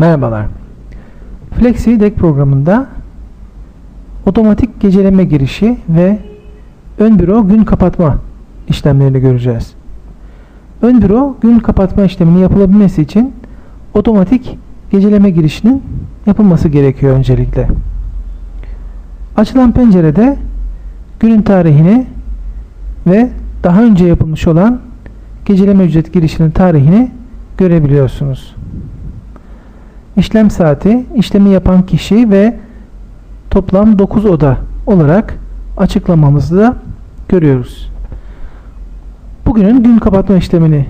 Merhabalar. Flexi Deck programında otomatik geceleme girişi ve ön büro gün kapatma işlemlerini göreceğiz. Ön büro gün kapatma işlemini yapılabilmesi için otomatik geceleme girişinin yapılması gerekiyor öncelikle. Açılan pencerede günün tarihini ve daha önce yapılmış olan geceleme ücret girişinin tarihini görebiliyorsunuz. İşlem saati, işlemi yapan kişi ve toplam 9 oda olarak açıklamamızı da görüyoruz. Bugünün gün kapatma işlemini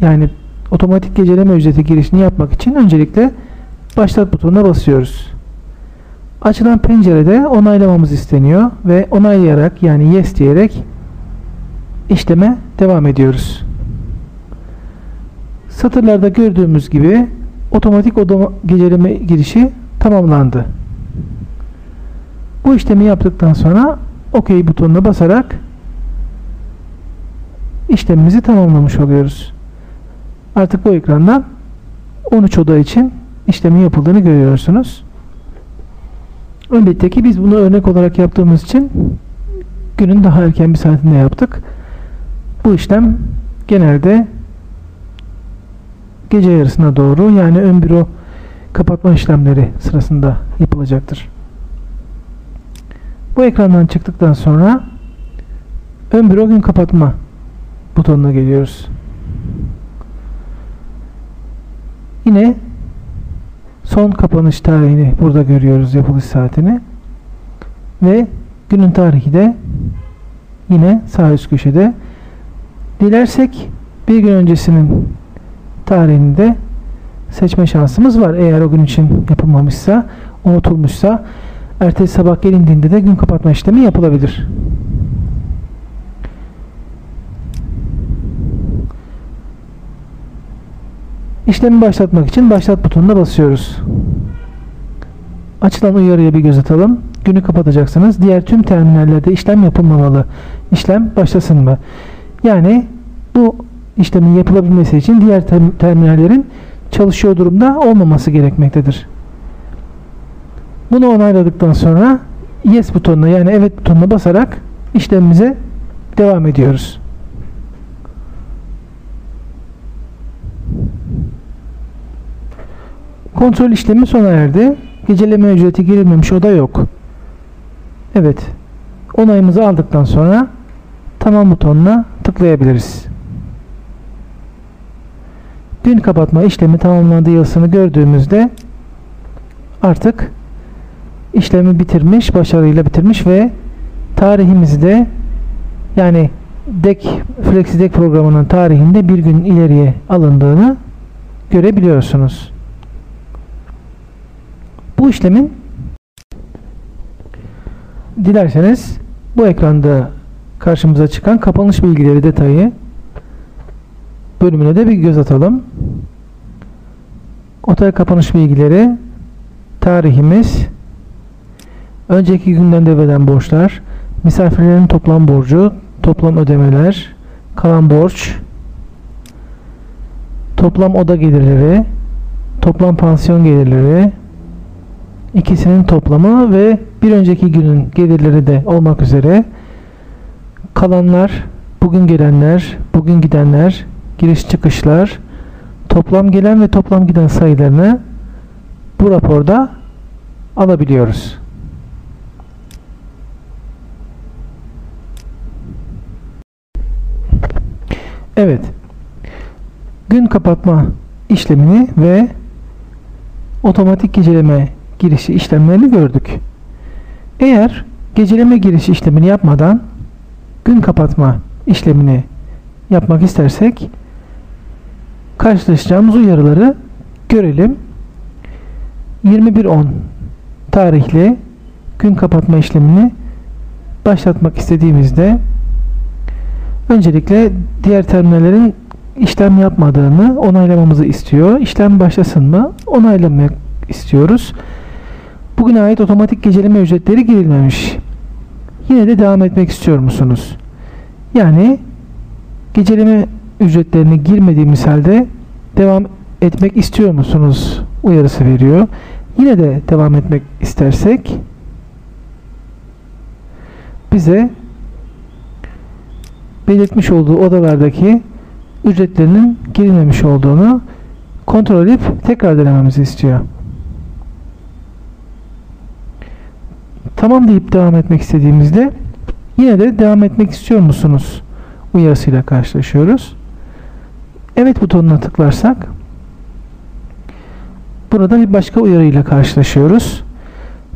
yani otomatik geceleme ücreti girişini yapmak için öncelikle başlat butonuna basıyoruz. Açılan pencerede onaylamamız isteniyor ve onaylayarak yani yes diyerek işleme devam ediyoruz. Satırlarda gördüğümüz gibi otomatik odama geceleme girişi tamamlandı. Bu işlemi yaptıktan sonra OK butonuna basarak işlemimizi tamamlamış oluyoruz. Artık bu ekrandan 13 oda için işlemin yapıldığını görüyorsunuz. Elbette ki biz bunu örnek olarak yaptığımız için günün daha erken bir saatinde yaptık. Bu işlem genelde gece yarısına doğru yani ön büro kapatma işlemleri sırasında yapılacaktır. Bu ekrandan çıktıktan sonra ön büro gün kapatma butonuna geliyoruz. Yine son kapanış tarihini burada görüyoruz yapılış saatini ve günün tarihi de yine sağ üst köşede dilersek bir gün öncesinin tarihini de seçme şansımız var. Eğer o gün için yapılmamışsa, unutulmuşsa ertesi sabah gelindiğinde de gün kapatma işlemi yapılabilir. İşlemi başlatmak için başlat butonuna basıyoruz. Açılan uyarıya bir göz atalım. Günü kapatacaksınız. Diğer tüm terminallerde işlem yapılmamalı. İşlem başlasın mı? Yani bu işlemin yapılabilmesi için diğer terminallerin çalışıyor durumda olmaması gerekmektedir. Bunu onayladıktan sonra yes butonuna yani evet butonuna basarak işlemimize devam ediyoruz. Kontrol işlemi sona erdi. Geceleme ücreti girilmemiş oda yok. Evet. Onayımızı aldıktan sonra tamam butonuna tıklayabiliriz. Gün kapatma işlemi tamamlandığı yazısını gördüğümüzde artık işlemi bitirmiş, başarıyla bitirmiş ve tarihimizi de yani DEC FlexiDEC programının tarihinde bir gün ileriye alındığını görebiliyorsunuz. Bu işlemin dilerseniz bu ekranda karşımıza çıkan kapanış bilgileri detayı bölümüne de bir göz atalım. Otel kapanış bilgileri tarihimiz önceki günden devreden borçlar misafirlerin toplam borcu toplam ödemeler kalan borç toplam oda gelirleri toplam pansiyon gelirleri ikisinin toplamı ve bir önceki günün gelirleri de olmak üzere kalanlar, bugün gelenler, bugün gidenler, giriş çıkışlar, toplam gelen ve toplam giden sayılarını bu raporda alabiliyoruz. Evet. Gün kapatma işlemini ve otomatik geceleme girişi işlemlerini gördük. Eğer geceleme girişi işlemini yapmadan gün kapatma işlemini yapmak istersek karşılaşacağımız uyarıları görelim. 21.10 tarihli gün kapatma işlemini başlatmak istediğimizde öncelikle diğer terminallerin işlem yapmadığını onaylamamızı istiyor. İşlem başlasın mı? Onaylamak istiyoruz. Bugüne ait otomatik geceleme ücretleri girilmemiş. Yine de devam etmek istiyor musunuz? Yani geceleme ücretlerini girmediğimiz halde devam etmek istiyor musunuz uyarısı veriyor. Yine de devam etmek istersek bize belirtmiş olduğu odalardaki ücretlerinin girilmemiş olduğunu kontrol edip tekrar denememizi istiyor. Tamam deyip devam etmek istediğimizde yine de devam etmek istiyor musunuz uyarısıyla karşılaşıyoruz. Evet butonuna tıklarsak burada bir başka uyarıyla karşılaşıyoruz.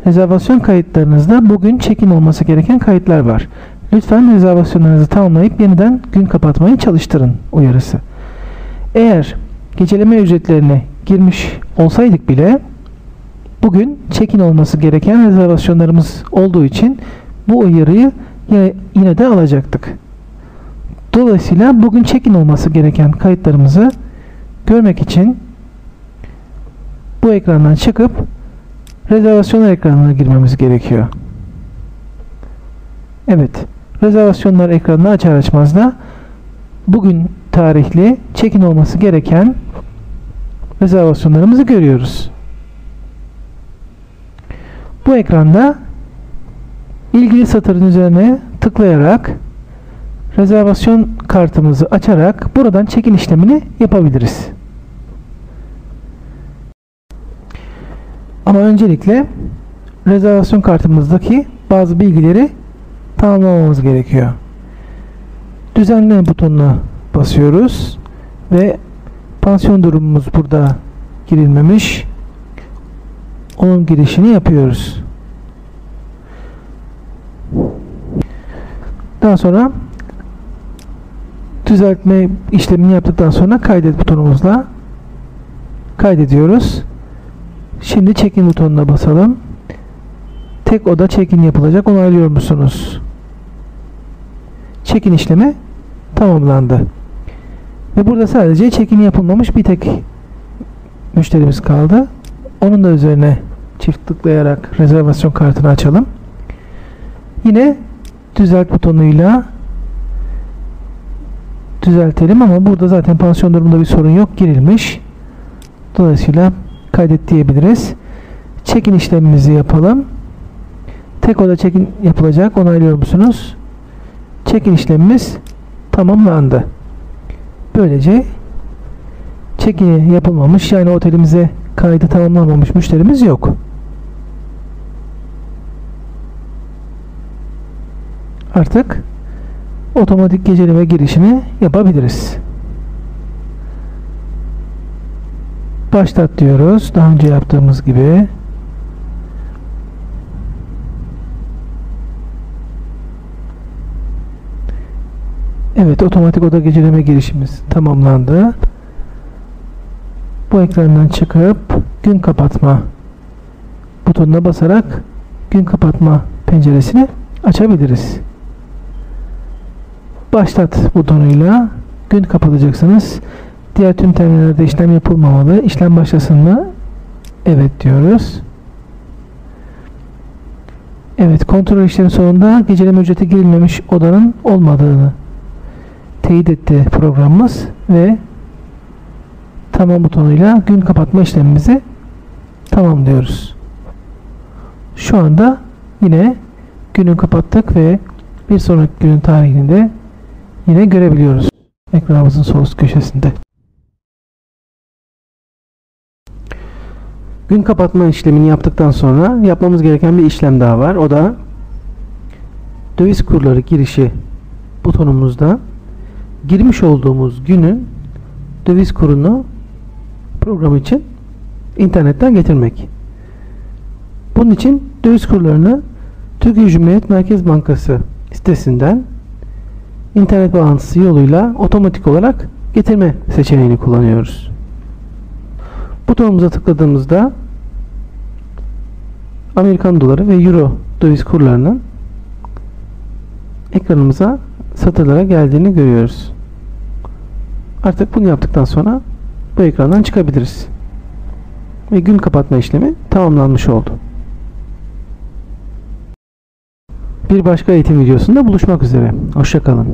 Rezervasyon kayıtlarınızda bugün çekim olması gereken kayıtlar var. Lütfen rezervasyonlarınızı tamamlayıp yeniden gün kapatmayı çalıştırın uyarısı. Eğer geceleme ücretlerine girmiş olsaydık bile bugün check-in olması gereken rezervasyonlarımız olduğu için bu uyarıyı yine de alacaktık. Dolayısıyla bugün check-in olması gereken kayıtlarımızı görmek için bu ekrandan çıkıp rezervasyonlar ekranına girmemiz gerekiyor. Evet, rezervasyonlar ekranını açar açmaz da bugün tarihli check-in olması gereken rezervasyonlarımızı görüyoruz. Bu ekranda ilgili satırın üzerine tıklayarak rezervasyon kartımızı açarak buradan check-in işlemini yapabiliriz. Ama öncelikle rezervasyon kartımızdaki bazı bilgileri tamamlamamız gerekiyor. Düzenle butonuna basıyoruz ve pansiyon durumumuz burada girilmemiş. Onun girişini yapıyoruz. Daha sonra düzeltme işlemini yaptıktan sonra kaydet butonumuzla kaydediyoruz. Şimdi check-in butonuna basalım. Tek oda check-in yapılacak. Onaylıyor musunuz? Check-in işlemi tamamlandı. Ve burada sadece check-in yapılmamış bir tek müşterimiz kaldı. Onun da üzerine çift tıklayarak rezervasyon kartını açalım. Yine düzelt butonuyla düzeltelim ama burada zaten pansiyon durumunda bir sorun yok girilmiş. Dolayısıyla kaydet diyebiliriz. Check-in işlemimizi yapalım. Tek oda check-in yapılacak. Onaylıyor musunuz? Check-in işlemimiz tamamlandı. Böylece check-in yapılmamış yani otelimize kaydı tamamlanmamış müşterimiz yok. Artık otomatik geceleme girişini yapabiliriz. Başlat diyoruz. Daha önce yaptığımız gibi. Evet otomatik oda geceleme girişimiz tamamlandı. Bu ekrandan çıkıp gün kapatma butonuna basarak gün kapatma penceresini açabiliriz. Başlat butonuyla gün kapatacaksınız. Diğer tüm terminallerde işlem yapılmamalı. İşlem başlasın mı? Evet diyoruz. Evet kontrol işlemi sonunda geceleme ücreti girilmemiş odanın olmadığını teyit etti programımız ve tamam butonuyla gün kapatma işlemimizi tamamlıyoruz. Şu anda yine günü kapattık ve bir sonraki günün tarihini de yine görebiliyoruz ekranımızın sol üst köşesinde. Gün kapatma işlemini yaptıktan sonra yapmamız gereken bir işlem daha var. O da döviz kurları girişi butonumuzda girmiş olduğumuz günün döviz kurunu program için internetten getirmek. Bunun için döviz kurlarını Türkiye Cumhuriyet Merkez Bankası sitesinden internet bağlantısı yoluyla otomatik olarak getirme seçeneğini kullanıyoruz. Butonumuza tıkladığımızda Amerikan doları ve euro döviz kurlarının ekranımıza satırlara geldiğini görüyoruz. Artık bunu yaptıktan sonra bu ekrandan çıkabiliriz. Ve gün kapatma işlemi tamamlanmış oldu. Bir başka eğitim videosunda buluşmak üzere. Hoşçakalın.